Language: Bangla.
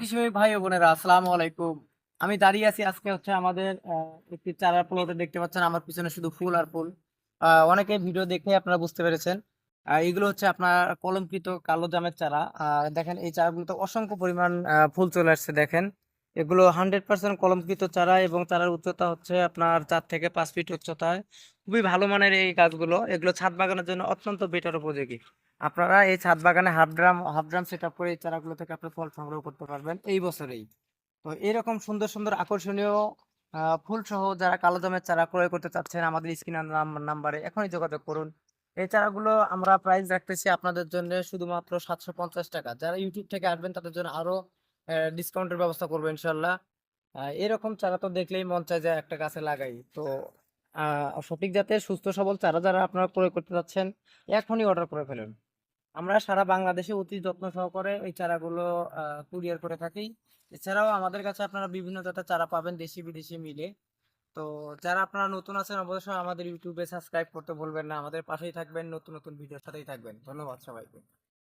কৃষি ভাই বোনেরা, আসসালামু আলাইকুম। আমি দাঁড়িয়ে আছি আজকে হচ্ছে আমাদের একটি চারা প্লটে দেখতে পাচ্ছেন, আমার পিছনে শুধু ফুল আর ফুল। অনেকে ভিডিও দেখে আপনারা বুঝতে পেরেছেন। এগুলো হচ্ছে আপনার কলমকৃত কালো জামের চারা। দেখেন, এই চারাগুলোতে অসংখ্য পরিমাণ ফুল চলে আসছে, দেখেন। এগুলো হান্ড্রেড পার্সেন্ট কলমকৃত চারা এবং চারার উচ্চতা হচ্ছে আপনার চার থেকে পাঁচ ফিট উচ্চতায়। খুবই ভালো মানের এই গাছগুলো। এগুলো ছাদ বাগানের জন্য অত্যন্ত বেটার উপযোগী। আপনারা এই ছাদ বাগানে half drum half drum set up করে এই চারাগুলো থেকে আপনি ফল সংগ্রহ করতে পারবেন এই বছরেই। তো এরকম সুন্দর সুন্দর, আকর্ষণীয় ফুল সহ যারা কালো দামের চারা ক্রয় করতে চাচ্ছেন, আমাদের স্ক্রিনার নাম্বারে এখনই যোগাযোগ করুন। এই চারাগুলো আমরা প্রাইস রাখতেছি আপনাদের জন্য শুধুমাত্র সাতশো পঞ্চাশ টাকা। যারা ইউটিউব থেকে আসবেন, তাদের জন্য আরও ডিসকাউন্টের ব্যবস্থা করব ইনশাল্লাহ। এরকম চারা তো দেখলেই মন চায় যে একটা গাছে লাগাই। তো সঠিক জাতের সুস্থ, সবল চারা যারা আপনারা ক্রয় করতে চাচ্ছেন, এখনই অর্ডার করে ফেলুন। আমরা সারা বাংলাদেশে অতি যত্ন সহকারে ওই চারাগুলো কুরিয়ার করে থাকি। এছাড়াও আমাদের কাছে আপনারা বিভিন্ন জাতের চারা পাবেন দেশি, বিদেশি মিলে। তো, যারা আপনারা নতুন আছেন, অবশ্যই আমাদের ইউটিউবে সাবস্ক্রাইব করতে ভুলবেন না। আমাদের পাশেই থাকবেন, নতুন নতুন ভিডিওর সাথেই থাকবেন। ধন্যবাদ সবাইকে।